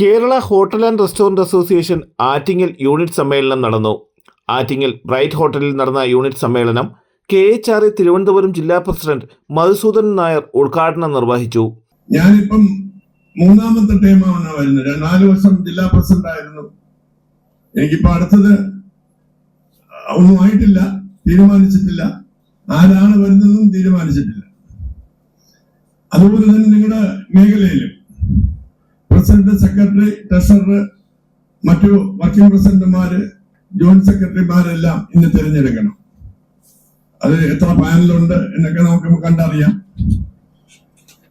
Kerala hotel and restaurant association Attingal unit സമ്മേളനം നടന്നു. Attingal bright ഹോട്ടലിൽ നടന്ന യൂണിറ്റ് സമ്മേളനം കെ എച്ച് ആർ തിരുവനന്തപുരം ജില്ലാ പ്രസിഡന്റ് മധുസൂദൻ നായർ ഉദ്ഘാടനം നിർവഹിച്ചു. ഞാനിപ്പം മൂന്നാമത്തെ ടൈമാണ് വരുന്നത്. നാല് വർഷം ജില്ലാ പ്രസിഡന്റ് ആയിരുന്നു. എനിക്കിപ്പോ അടുത്തത് ഒന്നും ആയിട്ടില്ല തീരുമാനിച്ചിട്ടില്ല. ആരാണ് വരുന്നതെന്നും തീരുമാനിച്ചിട്ടില്ല. അതുപോലെ തന്നെ നിങ്ങളുടെ മേഖലയിലും പ്രസിഡന്റ് സെക്രട്ടറി ട്രഷറർ മറ്റു വർക്കിംഗ് പ്രസിഡന്റുമാര് ജോയിന്റ് സെക്രട്ടറിമാരെല്ലാം ഇന്ന് തിരഞ്ഞെടുക്കണം. അത് എത്ര പാനലുണ്ട് എന്നൊക്കെ നമുക്ക് കണ്ടറിയാം.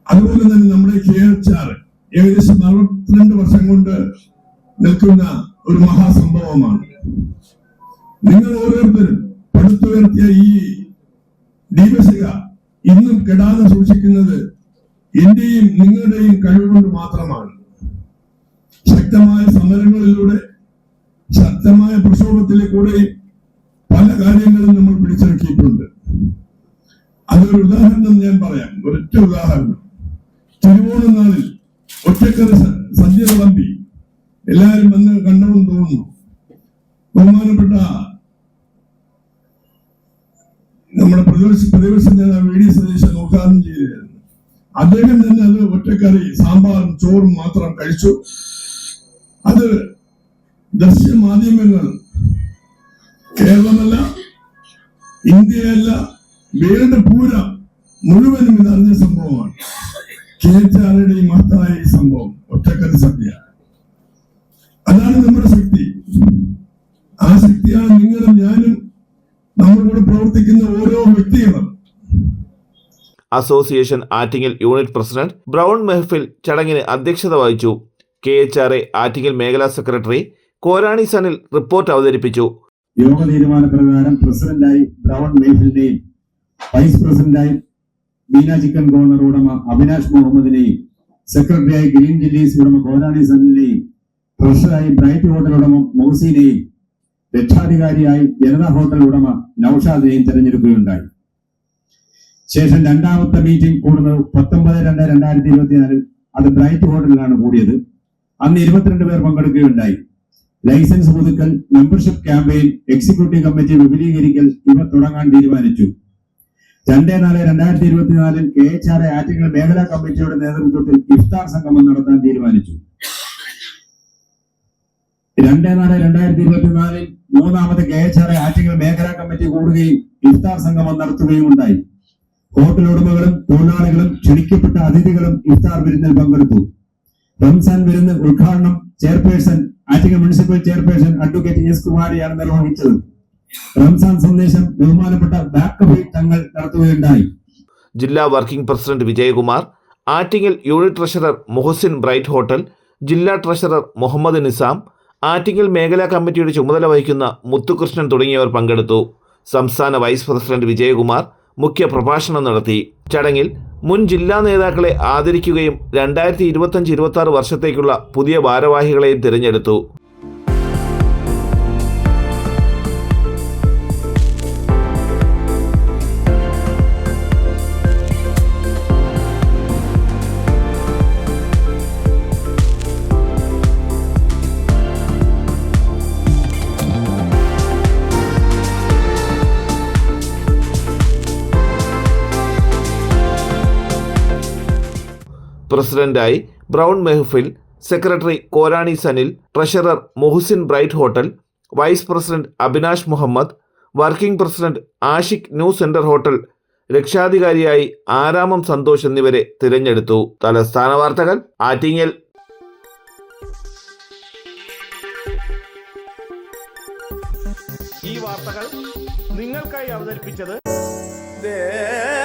അതുപോലെ തന്നെ നമ്മുടെ കെ എച്ച് ആർ ഏകദേശം അറുപത്തിരണ്ട് വർഷം കൊണ്ട് നിൽക്കുന്ന ഒരു മഹാസംഭവമാണ്. നിങ്ങൾ ഓരോരുത്തരും പടുത്തുയർത്തിയ ഈ ദീപശിഖ ഇന്നും കെടാതെ സൂക്ഷിക്കുന്നത് എന്റെയും നിങ്ങളുടെയും കഴിവുകൊണ്ട് മാത്രമാണ്. ശക്തമായ സമരങ്ങളിലൂടെ ശക്തമായ പ്രക്ഷോഭത്തിലൂടെ പല കാര്യങ്ങളും നമ്മൾ പിടിച്ചെടുക്കിയിട്ടുണ്ട് അതൊരു ഉദാഹരണം ഞാൻ പറയാം. ഒരൊറ്റ ഉദാഹരണം. തിരുവോണം നാളിൽ ഒറ്റക്കറി സദ്യ വിളമ്പി എല്ലാവരും വന്ന് കണ്ടെന്ന് തോന്നുന്നു. ബഹുമാനപ്പെട്ട നമ്മുടെ പ്രതിപക്ഷ പ്രതിപക്ഷ നേതാവ് വി ഡി സതീശൻ ഉദ്ഘാടനം ചെയ്തിരുന്നു. അദ്ദേഹം തന്നെ അത് ഒറ്റക്കറി സാമ്പാറും ചോറും മാത്രം കഴിച്ചു. അത് ദൃശ്യമാധ്യമങ്ങൾ കേരളമല്ല ഇന്ത്യയല്ല വേൾഡ് പൂര മുഴുവനും ഇതറിഞ്ഞ സംഭവമാണ്. കെ കേച്ചാറുടെ ഈ മഹത്തായ ഈ സംഭവം ഒറ്റക്കറി സദ്യ. അതാണ് നമ്മുടെ ശക്തി. ആ ശക്തിയാണ് നിങ്ങളും ഞാനും നമ്മളിവിടെ പ്രവർത്തിക്കുന്ന ഓരോ വ്യക്തികളും. Association Attingal unit president brown Mehfil ചടങ്ങിന് അധ്യക്ഷത വഹിച്ചു K H R A Attingal മേഖലാ സെക്രട്ടറി കോരാണി സനിൽ റിപ്പോർട്ട് അവതരിപ്പിച്ചു. യോഗ തീരുമാനപ്രകാരം പ്രസിഡന്റായി ബ്രൗൺ മേഫിലിനെയും വൈസ് പ്രസിഡന്റായി ബീന ചിക്കൻ കോർണർ ഉടമ അവിനാഷ് മുഹമ്മദിനെയും സെക്രട്ടറിയായി ഗ്രീൻ ജില്ലീസ് ഉടമ കോരാണി സനിലിനെയും ട്രഷറായി ബ്രൈറ്റ് ഹോട്ടൽ ഉടമ മൗസിനെയും രക്ഷാധികാരിയായി ജനതാ ഹോട്ടൽ ഉടമ നൌഷാദിനെയും തെരഞ്ഞെടുക്കുകയുണ്ടായി. ശേഷം രണ്ടാമത്തെ മീറ്റിംഗ് കൂടുന്നത് പത്തൊമ്പത് രണ്ട് രണ്ടായിരത്തി ഇരുപത്തിനാലിൽ അത് ബ്രൈറ്റ് ഹോട്ടലിലാണ് കൂടിയത്. അന്ന് ഇരുപത്തിരണ്ട് പേർ പങ്കെടുക്കുകയുണ്ടായി. ലൈസൻസ് പുതുക്കൽ മെമ്പർഷിപ്പ് ക്യാമ്പയിൻ എക്സിക്യൂട്ടീവ് കമ്മിറ്റി വിപുലീകരിക്കൽ ഇവ തുടങ്ങാൻ തീരുമാനിച്ചു. രണ്ട് നാല് രണ്ടായിരത്തി ഇരുപത്തിനാലിൽ കെ എച്ച് ആർ ആറ്റിങ്ങൽ മേഖലാ കമ്മിറ്റിയുടെ നേതൃത്വത്തിൽ ഇഫ്താർ സംഗമം നടത്താൻ തീരുമാനിച്ചു. രണ്ട് നാല് രണ്ടായിരത്തി ഇരുപത്തിനാലിൽ മൂന്നാമത് കെ എച്ച് ആർ ആറ്റിങ്ങൽ മേഖലാ കമ്മിറ്റി കൂടുകയും ഇഫ്താർ സംഗമം നടത്തുകയും ഉണ്ടായി. ഹോട്ടൽ ഉടമകളും തൊഴിലാളികളും ക്ഷണിക്കപ്പെട്ട അതിഥികളും ഇഫ്താർ വിരുന്നിൽ പങ്കെടുത്തു. റംസാൻ വരുന്ന ഉദ്ഘാടനം chairperson Attingal municipal chairperson advocate S കുമാരിയാണ് നിർവഹിച്ചത്. റംസാൻ സന്ദേശം ബഹുമാനപ്പെട്ട ബാക്കബി തങ്ങൾ നടത്തുകയുണ്ടായി. ജില്ലാ working president Vijayakumar Attingal unit treasurer Muhsin bright hotel ജില്ലാ ട്രഷറർ മുഹമ്മദ് നിസാം ആറ്റിങ്ങൽ മേഖലാ കമ്മിറ്റിയുടെ ചുമതല വഹിക്കുന്ന മുത്തുകൃഷ്ണൻ തുടങ്ങിയവർ പങ്കെടുത്തു. സംസ്ഥാന വൈസ് പ്രസിഡന്റ് വിജയകുമാർ മുഖ്യ പ്രഭാഷണം നടത്തി. ചടങ്ങിൽ മുൻ ജില്ലാ നേതാക്കളെ ആദരിക്കുകയും രണ്ടായിരത്തി ഇരുപത്തഞ്ച് ഇരുപത്തി വർഷത്തേക്കുള്ള പുതിയ ഭാരവാഹികളെയും തിരഞ്ഞെടുത്തു. പ്രസിഡന്റായി brown Mehfil secretary Korani Sanil treasurer Mohusin bright hotel vice president Abinash Muhammad working president Ashiq new centre hotel രക്ഷാധികാരിയായി Aramam Santhosh എന്നിവരെ തിരഞ്ഞെടുത്തു. തലസ്ഥാന വാർത്തകൾ ആറ്റിങ്ങൽ. ഈ വാർത്തകൾ നിങ്ങൾക്കായി അവതരിപ്പിച്ചത് Arabian